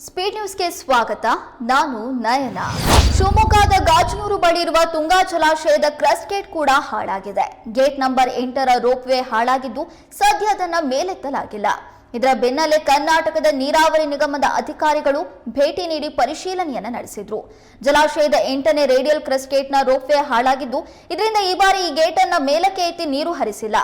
Speed ನ್ಯೂಸ್ಗೆ ಸ್ವಾಗತ. ನಾನು ನಯನ. ಶಿವಮೊಗ್ಗದ ಗಾಜನೂರು ಬಳಿ ಇರುವ ತುಂಗಾ ಜಲಾಶಯದ ಕ್ರಸ್ಟ್ ಗೇಟ್ ಕೂಡ ಹಾಳಾಗಿದೆ. ಗೇಟ್ ನಂಬರ್ ಎಂಟರ ರೋಪ್ ವೇ ಹಾಳಾಗಿದ್ದು ಸದ್ಯ ಅದನ್ನು ಮೇಲೆತ್ತಲಾಗಿಲ್ಲ. ಇದರ ಬೆನ್ನಲ್ಲೇ ಕರ್ನಾಟಕದ ನೀರಾವರಿ ನಿಗಮದ ಅಧಿಕಾರಿಗಳು ಭೇಟಿ ನೀಡಿ ಪರಿಶೀಲನೆಯನ್ನು ನಡೆಸಿದ್ರು. ಜಲಾಶಯದ ಎಂಟನೇ ರೇಡಿಯಲ್ ಕ್ರಸ್ಟ್ ಗೇಟ್ನ ರೋಪ್ ವೇ ಹಾಳಾಗಿದ್ದು, ಇದರಿಂದ ಈ ಬಾರಿ ಈ ಗೇಟ್ ಅನ್ನ ಮೇಲಕ್ಕೆ ಎತ್ತಿ ನೀರು ಹರಿಸಿಲ್ಲ.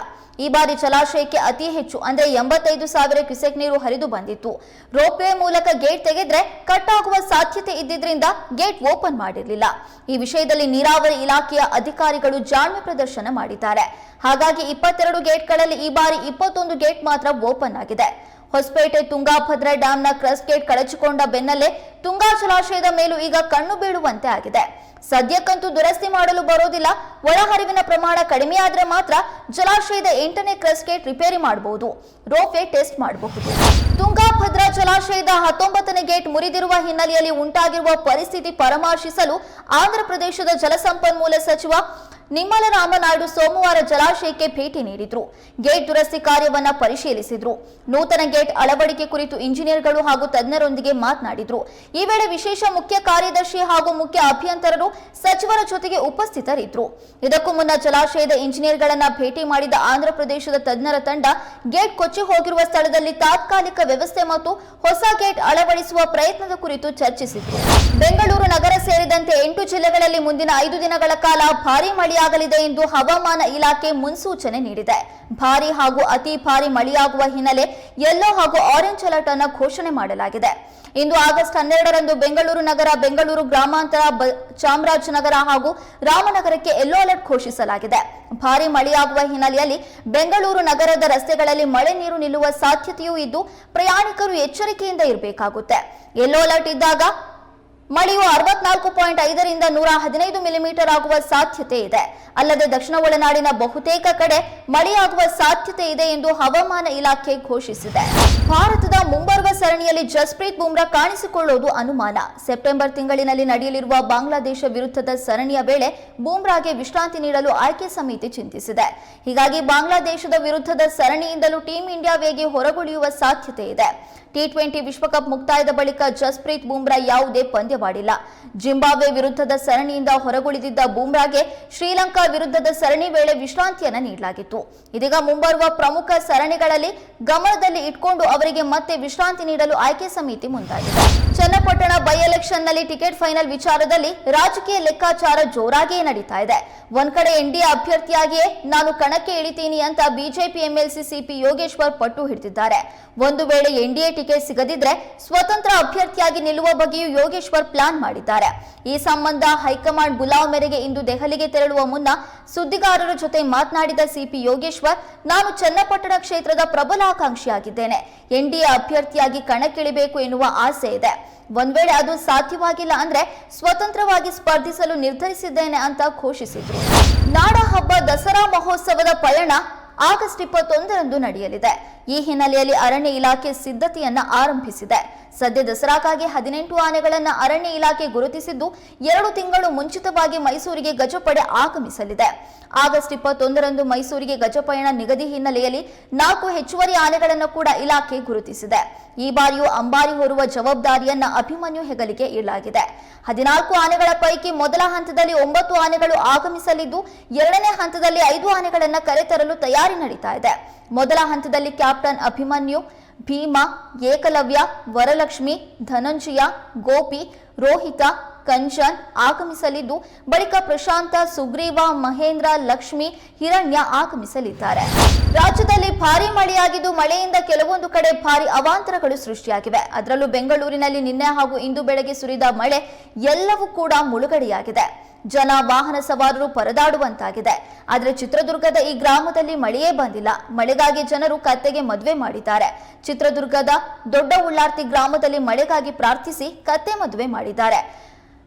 ಈ ಬಾರಿ ಜಲಾಶಯಕ್ಕೆ ಅತಿ ಹೆಚ್ಚು, ಅಂದ್ರೆ ಎಂಬತ್ತೈದು ಸಾವಿರ ಕ್ಯುಸೆಕ್ ನೀರು ಹರಿದು ಬಂದಿತ್ತು. ರೋಪ್ವೇ ಮೂಲಕ ಗೇಟ್ ತೆಗೆದ್ರೆ ಕಟ್ ಆಗುವ ಸಾಧ್ಯತೆ ಇದ್ದಿದ್ರಿಂದ ಗೇಟ್ ಓಪನ್ ಮಾಡಿರಲಿಲ್ಲ. ಈ ವಿಷಯದಲ್ಲಿ ನೀರಾವರಿ ಇಲಾಖೆಯ ಅಧಿಕಾರಿಗಳು ಜಾಣ್ಮೆ ಪ್ರದರ್ಶನ ಮಾಡಿದ್ದಾರೆ. ಹಾಗಾಗಿ ಇಪ್ಪತ್ತೆರಡು ಗೇಟ್ಗಳಲ್ಲಿ ಈ ಬಾರಿ ಇಪ್ಪತ್ತೊಂದು ಗೇಟ್ ಮಾತ್ರ ಓಪನ್ ಆಗಿದೆ. ಹೊಸಪೇಟೆ ತುಂಗಾಭದ್ರಾ ಡ್ಯಾಂನ ಕ್ರಸ್ಟ್ ಗೇಟ್ ಕಳಚಿಕೊಂಡ ಬೆನ್ನಲ್ಲೇ ತುಂಗಾ ಜಲಾಶಯದ ಮೇಲೂ ಈಗ ಕಣ್ಣು ಬೀಳುವಂತೆ ಆಗಿದೆ. ಸದ್ಯಕ್ಕಂತೂ ದುರಸ್ತಿ ಮಾಡಲು ಬರೋದಿಲ್ಲ. ಒಳಹರಿವಿನ ಪ್ರಮಾಣ ಕಡಿಮೆಯಾದ್ರೆ ಮಾತ್ರ ಜಲಾಶಯದ ಎಂಟನೇ ಕ್ರಸ್ಗೇಟ್ ಗೇಟ್ ರಿಪೇರಿ ಮಾಡಬಹುದು. ರೋಪ್ವೇ ಟೆಸ್ಟ್ ಮಾಡಬಹುದು. ತುಂಗಾಭದ್ರಾ ಜಲಾಶಯದ ಹತ್ತೊಂಬತ್ತನೇ ಗೇಟ್ ಮುರಿದಿರುವ ಹಿನ್ನೆಲೆಯಲ್ಲಿ ಉಂಟಾಗಿರುವ ಪರಿಸ್ಥಿತಿ ಪರಾಮರ್ಶಿಸಲು ಆಂಧ್ರಪ್ರದೇಶದ ಜಲಸಂಪನ್ಮೂಲ ಸಚಿವ ನಿಮ್ಮಲ ರಾಮನಾಯ್ಡು ಸೋಮವಾರ ಜಲಾಶಯಕ್ಕೆ ಭೇಟಿ ನೀಡಿದ್ರು. ಗೇಟ್ ದುರಸ್ತಿ ಕಾರ್ಯವನ್ನ ಪರಿಶೀಲಿಸಿದ್ರು. ನೂತನ ಗೇಟ್ ಅಳವಡಿಕೆ ಕುರಿತು ಇಂಜಿನಿಯರ್ಗಳು ಹಾಗೂ ತಜ್ಞರೊಂದಿಗೆ ಮಾತನಾಡಿದ್ರು. ಈ ವೇಳೆ ವಿಶೇಷ ಮುಖ್ಯ ಕಾರ್ಯದರ್ಶಿ ಹಾಗೂ ಮುಖ್ಯ ಅಭಿಯಂತರರು ಸಚಿವರ ಜೊತೆಗೆ ಉಪಸ್ಥಿತರಿದ್ರು. ಇದಕ್ಕೂ ಮುನ್ನ ಜಲಾಶಯದ ಇಂಜಿನಿಯರ್ಗಳನ್ನ ಭೇಟಿ ಮಾಡಿದ ಆಂಧ್ರಪ್ರದೇಶದ ತಜ್ಞರ ತಂಡ ಗೇಟ್ ಕೊಚ್ಚಿ ಹೋಗಿರುವ ಸ್ಥಳದಲ್ಲಿ ತಾತ್ಕಾಲಿಕ ವ್ಯವಸ್ಥೆ ಮತ್ತು ಹೊಸ ಗೇಟ್ ಅಳವಡಿಸುವ ಪ್ರಯತ್ನದ ಕುರಿತು ಚರ್ಚಿಸಿದ್ರು. ಬೆಂಗಳೂರು ನಗರ ಸೇರಿದಂತೆ ಎಂಟು ಜಿಲ್ಲೆಗಳಲ್ಲಿ ಮುಂದಿನ ಐದು ದಿನಗಳ ಕಾಲ ಭಾರಿ ಮಳೆಯಾಗಲಿದೆ ಎಂದು ಹವಾಮಾನ ಇಲಾಖೆ ಮುನ್ಸೂಚನೆ ನೀಡಿದೆ. ಭಾರೀ ಹಾಗೂ ಅತಿ ಭಾರಿ ಮಳೆಯಾಗುವ ಹಿನ್ನೆಲೆ ಯೆಲ್ಲೋ ಹಾಗೂ ಆರೆಂಜ್ ಅಲರ್ಟ್ ಅನ್ನು ಘೋಷಣೆ ಮಾಡಲಾಗಿದೆ. ಇಂದು ಆಗಸ್ಟ್ ಹನ್ನೆರಡರಂದು ಬೆಂಗಳೂರು ನಗರ, ಬೆಂಗಳೂರು ಗ್ರಾಮಾಂತರ ಚಾಮರಾಜನಗರ ಹಾಗೂ ರಾಮನಗರಕ್ಕೆ ಯೆಲ್ಲೋ ಅಲರ್ಟ್ ಘೋಷಿಸಲಾಗಿದೆ. ಭಾರೀ ಮಳೆಯಾಗುವ ಹಿನ್ನೆಲೆಯಲ್ಲಿ ಬೆಂಗಳೂರು ನಗರದ ರಸ್ತೆಗಳಲ್ಲಿ ಮಳೆ ನೀರು ನಿಲ್ಲುವ ಸಾಧ್ಯತೆಯೂ ಇದ್ದು, ಪ್ರಯಾಣಿಕರು ಎಚ್ಚರಿಕೆಯಿಂದ ಇರಬೇಕಾಗುತ್ತೆ. ಯೆಲ್ಲೋ ಅಲರ್ಟ್ ಇದ್ದಾಗ ಮಳೆಯು ಅರವತ್ನಾಲ್ಕು ಪಾಯಿಂಟ್ ಐದರಿಂದ ನೂರ ಹದಿನೈದು ಮಿಲಿಮೀಟರ್ ಆಗುವ ಸಾಧ್ಯತೆ ಇದೆ. ಅಲ್ಲದೆ ದಕ್ಷಿಣ ಒಳನಾಡಿನ ಬಹುತೇಕ ಕಡೆ ಮಳೆಯಾಗುವ ಸಾಧ್ಯತೆ ಇದೆ ಎಂದು ಹವಾಮಾನ ಇಲಾಖೆ ಘೋಷಿಸಿದೆ. ಭಾರತದ ಮುಂಬರುವ ಸರಣಿಯಲ್ಲಿ ಜಸ್ಪ್ರೀತ್ ಬುಮ್ರಾ ಕಾಣಿಸಿಕೊಳ್ಳುವುದು ಅನುಮಾನ. ಸೆಪ್ಟೆಂಬರ್ ತಿಂಗಳಿನಲ್ಲಿ ನಡೆಯಲಿರುವ ಬಾಂಗ್ಲಾದೇಶ ವಿರುದ್ಧದ ಸರಣಿಯ ವೇಳೆ ಬುಮ್ರಾಗೆ ವಿಶ್ರಾಂತಿ ನೀಡಲು ಆಯ್ಕೆ ಸಮಿತಿ ಚಿಂತಿಸಿದೆ. ಹೀಗಾಗಿ ಬಾಂಗ್ಲಾದೇಶದ ವಿರುದ್ಧದ ಸರಣಿಯಿಂದಲೂ ಟೀಂ ಇಂಡಿಯಾ ವೇಗೆ ಹೊರಗುಳಿಯುವ ಸಾಧ್ಯತೆ ಇದೆ. ಟಿ ಟ್ವೆಂಟಿ ವಿಶ್ವಕಪ್ ಮುಕ್ತಾಯದ ಬಳಿಕ ಜಸ್ಪ್ರೀತ್ ಬುಮ್ರಾ ಯಾವುದೇ ಪಂದ್ಯವಾಡಿಲ್ಲ ಜಿಂಬಾಬ್ವೆ ವಿರುದ್ಧದ ಸರಣಿಯಿಂದ ಹೊರಗುಳಿದಿದ್ದ ಬೂಮ್ರಾಗೆ ಶ್ರೀಲಂಕಾ ವಿರುದ್ಧದ ಸರಣಿ ವೇಳೆ ವಿಶ್ರಾಂತಿಯನ್ನ ನೀಡಲಾಗಿತ್ತು. ಇದೀಗ ಮುಂಬರುವ ಪ್ರಮುಖ ಸರಣಿಗಳಲ್ಲಿ ಗಮನದಲ್ಲಿ ಇಟ್ಕೊಂಡು ಅವರಿಗೆ ಮತ್ತೆ ವಿಶ್ರಾಂತಿ ನೀಡಲು ಆಯ್ಕೆ ಸಮಿತಿ ಮುಂದಾಗಿದೆ. ಚನ್ನಪಟ್ಟಣ ಬೈ ಎಲೆಕ್ಷನ್ನಲ್ಲಿ ಟಿಕೆಟ್ ಫೈನಲ್ ವಿಚಾರದಲ್ಲಿ ರಾಜಕೀಯ ಲೆಕ್ಕಾಚಾರ ಜೋರಾಗಿಯೇ ನಡೀತಾ ಇದೆ. ಒಂದ್ ಕಡೆ ಎನ್ಡಿಎ ಅಭ್ಯರ್ಥಿಯಾಗಿಯೇ ನಾನು ಕಣಕ್ಕೆ ಇಳಿತೀನಿ ಅಂತ ಬಿಜೆಪಿ ಎಂಎಲ್ಸಿ ಸಿಪಿ ಯೋಗೇಶ್ವರ್ ಪಟ್ಟು ಹಿಡಿದಿದ್ದಾರೆ. ಒಂದು ವೇಳೆ ಎನ್ಡಿಎ ಟಿಕೆಟ್ ಸಿಗದಿದ್ರೆ ಸ್ವತಂತ್ರ ಅಭ್ಯರ್ಥಿಯಾಗಿ ನಿಲ್ಲುವ ಬಗ್ಗೆಯೂ ಯೋಗೇಶ್ವರ್ ಪ್ಲಾನ್ ಮಾಡಿದ್ದಾರೆ. ಈ ಸಂಬಂಧ ಹೈಕಮಾಂಡ್ ಬುಲಾವ್ ಮೇರೆಗೆ ಇಂದು ದೆಹಲಿಗೆ ತೆರಳುವ ಮುನ್ನ ಸುದ್ದಿಗಾರರ ಜೊತೆ ಮಾತನಾಡಿದ ಸಿಪಿ ಯೋಗೇಶ್ವರ್, ನಾನು ಚನ್ನಪಟ್ಟಣ ಕ್ಷೇತ್ರದ ಪ್ರಬಲ ಆಕಾಂಕ್ಷಿಯಾಗಿದ್ದೇನೆ. ಎನ್ಡಿಎ ಅಭ್ಯರ್ಥಿಯಾಗಿ ಕಣಕ್ಕಿಳಿಬೇಕು ಎನ್ನುವ ಆಸೆ ಇದೆ. ಒಂದ್ ವೇಳೆ ಅದು ಸಾಧ್ಯವಾಗಿಲ್ಲ ಅಂದ್ರೆ ಸ್ವತಂತ್ರವಾಗಿ ಸ್ಪರ್ಧಿಸಲು ನಿರ್ಧರಿಸಿದ್ದೇನೆ ಅಂತ ಘೋಷಿಸಿದ್ರು. ನಾಡ ಹಬ್ಬ ದಸರಾ ಮಹೋತ್ಸವದ ಪಯಣ ಆಗಸ್ಟ್ ಇಪ್ಪತ್ತೊಂದರಂದು ನಡೆಯಲಿದೆ. ಈ ಹಿನ್ನೆಲೆಯಲ್ಲಿ ಅರಣ್ಯ ಇಲಾಖೆ ಸಿದ್ಧತೆಯನ್ನ ಆರಂಭಿಸಿದೆ. ಸದ್ಯ ದಸರಾಗಾಗಿ ಹದಿನೆಂಟು ಆನೆಗಳನ್ನು ಅರಣ್ಯ ಇಲಾಖೆ ಗುರುತಿಸಿದ್ದು, ಎರಡು ತಿಂಗಳು ಮುಂಚಿತವಾಗಿ ಮೈಸೂರಿಗೆ ಗಜಪಡೆ ಆಗಮಿಸಲಿದೆ. ಆಗಸ್ಟ್ ಇಪ್ಪತ್ತೊಂದರಂದು ಮೈಸೂರಿಗೆ ಗಜಪಯಣ ನಿಗದಿ ಹಿನ್ನೆಲೆಯಲ್ಲಿ ನಾಲ್ಕು ಹೆಚ್ಚುವರಿ ಆನೆಗಳನ್ನು ಕೂಡ ಇಲಾಖೆ ಗುರುತಿಸಿದೆ. ಈ ಬಾರಿಯೂ ಅಂಬಾರಿ ಹೊರುವ ಜವಾಬ್ದಾರಿಯನ್ನ ಅಭಿಮನ್ಯು ಹೆಗಲಿಗೆ ಇಡಲಾಗಿದೆ ಹದಿನಾಲ್ಕು ಆನೆಗಳ ಪೈಕಿ ಮೊದಲ ಹಂತದಲ್ಲಿ ಒಂಬತ್ತು ಆನೆಗಳು ಆಗಮಿಸಲಿದ್ದು, ಎರಡನೇ ಹಂತದಲ್ಲಿ ಐದು ಆನೆಗಳನ್ನು ಕರೆತರಲು ತಯಾರಿ ನಡೀತಾ ಇದೆ. ಮೊದಲ ಹಂತದಲ್ಲಿ ಕ್ಯಾಪ್ಟನ್ ಅಭಿಮನ್ಯು ಭೀಮಾ ಏಕಲವ್ಯ ವರಲಕ್ಷ್ಮಿ ಧನಂಜಯ ಗೋಪಿ ರೋಹಿತ ಕಂಚನ್ ಆಗಮಿಸಲಿದ್ದು, ಬಳಿಕ ಪ್ರಶಾಂತ, ಸುಗ್ರೀವ, ಮಹೇಂದ್ರ, ಲಕ್ಷ್ಮಿ, ಹಿರಣ್ಯ ಆಗಮಿಸಲಿದ್ದಾರೆ. ರಾಜ್ಯದಲ್ಲಿ ಭಾರಿ ಮಳೆಯಾಗಿದ್ದು, ಮಳೆಯಿಂದ ಕೆಲವೊಂದು ಕಡೆ ಭಾರಿ ಅವಾಂತರಗಳು ಸೃಷ್ಟಿಯಾಗಿವೆ. ಅದರಲ್ಲೂ ಬೆಂಗಳೂರಿನಲ್ಲಿ ನಿನ್ನೆ ಹಾಗೂ ಇಂದು ಬೆಳಗ್ಗೆ ಸುರಿದ ಮಳೆ ಎಲ್ಲವೂ ಕೂಡ ಮುಳುಗಡೆಯಾಗಿದೆ. ಜನ ವಾಹನ ಸವಾರರು ಪರದಾಡುವಂತಾಗಿದೆ. ಆದರೆ ಚಿತ್ರದುರ್ಗದ ಈ ಗ್ರಾಮದಲ್ಲಿ ಮಳೆಯೇ ಬಂದಿಲ್ಲ. ಮಳೆಗಾಗಿ ಜನರು ಕತ್ತೆಗೆ ಮದುವೆ ಮಾಡಿದ್ದಾರೆ. ಚಿತ್ರದುರ್ಗದ ದೊಡ್ಡ ಉಳ್ಳಾರ್ತಿ ಗ್ರಾಮದಲ್ಲಿ ಮಳೆಗಾಗಿ ಪ್ರಾರ್ಥಿಸಿ ಕತ್ತೆ ಮದುವೆ ಮಾಡಿದ್ದಾರೆ.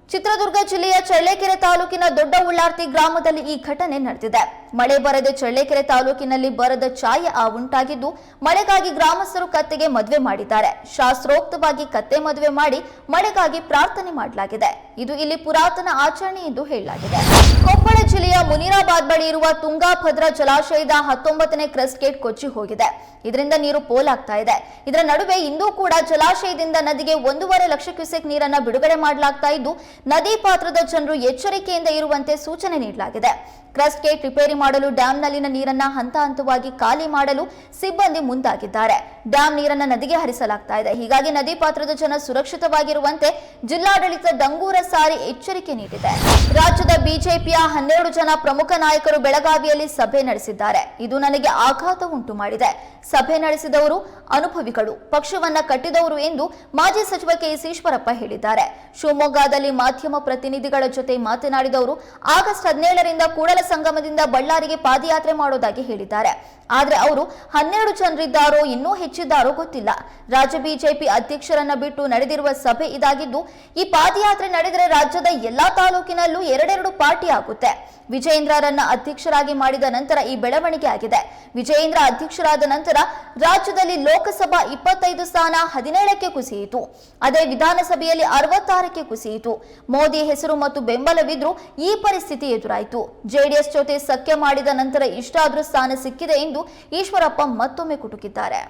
ಚಿತ್ರದುರ್ಗ ಜಿಲ್ಲೆಯ ಚಳ್ಳಕೆರೆ ತಾಲೂಕಿನ ದೊಡ್ಡ ಉಳ್ಳಾರ್ತಿ ಗ್ರಾಮದಲ್ಲಿ ಈ ಘಟನೆ ನಡೆದಿದೆ. ಮಳೆ ಬರದೆ ಚಳ್ಳಕೆರೆ ತಾಲೂಕಿನಲ್ಲಿ ಬರದ ಛಾಯೆ ಆ ಉಂಟಾಗಿದ್ದು, ಮಳೆಗಾಗಿ ಗ್ರಾಮಸ್ಥರು ಕತ್ತೆಗೆ ಮದುವೆ ಮಾಡಿದ್ದಾರೆ. ಶಾಸ್ತ್ರೋಕ್ತವಾಗಿ ಕತ್ತೆ ಮದುವೆ ಮಾಡಿ ಮಳೆಗಾಗಿ ಪ್ರಾರ್ಥನೆ ಮಾಡಲಾಗಿದೆ. ಇದು ಇಲ್ಲಿ ಪುರಾತನ ಆಚರಣೆ ಎಂದು ಹೇಳಲಾಗಿದೆ. ಕೊಪ್ಪಳ ಮುನಿರಾಬಾದ್ ಬಳಿ ಇರುವ ತುಂಗಾಭದ್ರಾ ಜಲಾಶಯದ ಹತ್ತೊಂಬತ್ತನೇ ಕ್ರೆಸ್ಟ್ ಗೇಟ್ ಕೊಚ್ಚಿ ಹೋಗಿದೆ. ಇದರಿಂದ ನೀರು ಪೋಲಾಗ್ತಾ ಇದೆ. ಇದರ ನಡುವೆ ಇಂದೂ ಕೂಡ ಜಲಾಶಯದಿಂದ ನದಿಗೆ ಒಂದೂವರೆ ಲಕ್ಷ ಕ್ಯೂಸೆಕ್ ನೀರನ್ನ ಬಿಡುಗಡೆ ಮಾಡಲಾಗ್ತಾ ಇದ್ದು, ನದಿ ಪಾತ್ರದ ಜನರು ಎಚ್ಚರಿಕೆಯಿಂದ ಇರುವಂತೆ ಸೂಚನೆ ನೀಡಲಾಗಿದೆ. ಕ್ರಸ್ಟ್ ಗೇಟ್ ರಿಪೇರಿ ಮಾಡಲು ಡ್ಯಾಂನಲ್ಲಿನ ನೀರನ್ನ ಹಂತ ಹಂತವಾಗಿ ಖಾಲಿ ಮಾಡಲು ಸಿಬ್ಬಂದಿ ಮುಂದಾಗಿದ್ದಾರೆ. ಡ್ಯಾಂ ನೀರನ್ನ ನದಿಗೆ ಹರಿಸಲಾಗ್ತಾ ಇದೆ. ಹೀಗಾಗಿ ನದಿ ಪಾತ್ರದ ಜನ ಸುರಕ್ಷಿತವಾಗಿರುವಂತೆ ಜಿಲ್ಲಾಡಳಿತ ಡಂಗೂರ ಸಾರಿ ಎಚ್ಚರಿಕೆ ನೀಡಿದೆ. ರಾಜ್ಯದ ಬಿಜೆಪಿಯ ಹನ್ನೆರಡು ಜನ ಪ್ರಮುಖ ನಾಯಕರು ಬೆಳಗಾವಿಯಲ್ಲಿ ಸಭೆ ನಡೆಸಿದ್ದಾರೆ. ಇದು ನನಗೆ ಆಘಾತ ಉಂಟು ಮಾಡಿದೆ. ಸಭೆ ನಡೆಸಿದವರು ಅನುಭವಿಗಳು, ಪಕ್ಷವನ್ನ ಕಟ್ಟಿದವರು ಎಂದು ಮಾಜಿ ಸಚಿವ ಕೆಎಸ್ ಈಶ್ವರಪ್ಪ ಹೇಳಿದ್ದಾರೆ. ಶಿವಮೊಗ್ಗದಲ್ಲಿ ಮಾಧ್ಯಮ ಪ್ರತಿನಿಧಿಗಳ ಜೊತೆ ಮಾತನಾಡಿದವರು ಆಗಸ್ಟ್ ಹದಿನೇಳರಿಂದ ಕೂಡಲ ಸಂಗಮದಿಂದ ಬಳ್ಳಾರಿಗೆ ಪಾದಯಾತ್ರೆ ಮಾಡೋದಾಗಿ ಹೇಳಿದ್ದಾರೆ. ಆದರೆ ಅವರು ಹನ್ನೆರಡು ಜನರಿದ್ದಾರೋ, ಇನ್ನೂ ಹೆಚ್ಚಿದ್ದಾರೋ ಗೊತ್ತಿಲ್ಲ. ರಾಜ್ಯ ಬಿಜೆಪಿ ಅಧ್ಯಕ್ಷರನ್ನ ಬಿಟ್ಟು ನಡೆದಿರುವ ಸಭೆ ಇದಾಗಿದ್ದು, ಈ ಪಾದಯಾತ್ರೆ ನಡೆದರೆ ರಾಜ್ಯದ ಎಲ್ಲಾ ತಾಲೂಕಿನಲ್ಲೂ ಎರಡೆರಡು ಪಾರ್ಟಿ ಆಗುತ್ತೆ. ವಿಜಯೇಂದ್ರರನ್ನ ಅಧ್ಯಕ್ಷರಾಗಿ ಮಾಡಿದ ನಂತರ ಈ ಬೆಳವಣಿಗೆ ಆಗಿದೆ. ವಿಜಯೇಂದ್ರ ಅಧ್ಯಕ್ಷರಾದ ನಂತರ ರಾಜ್ಯದಲ್ಲಿ ಲೋಕಸಭಾ ಇಪ್ಪತ್ತೈದು ಸ್ಥಾನ ಹದಿನೇಳಕ್ಕೆ ಕುಸಿಯಿತು. ಅದೇ ವಿಧಾನಸಭೆಯಲ್ಲಿ ಅರವತ್ತಾರಕ್ಕೆ ಕುಸಿಯಿತು. ಮೋದಿ ಹೆಸರು ಮತ್ತು ಬೆಂಬಲವಿದ್ರೂ ಈ ಪರಿಸ್ಥಿತಿ ಎದುರಾಯಿತು. ಜೆಡಿಎಸ್ ಜೊತೆ ಸಖ್ಯ ಮಾಡಿದ ನಂತರ ಇಷ್ಟಾದರೂ ಸ್ಥಾನ ಸಿಕ್ಕಿದೆ ಎಂದು ಈಶ್ವರಪ್ಪ ಮತ್ತೊಮ್ಮೆ ಕುಟುಕಿದ್ದಾರೆ.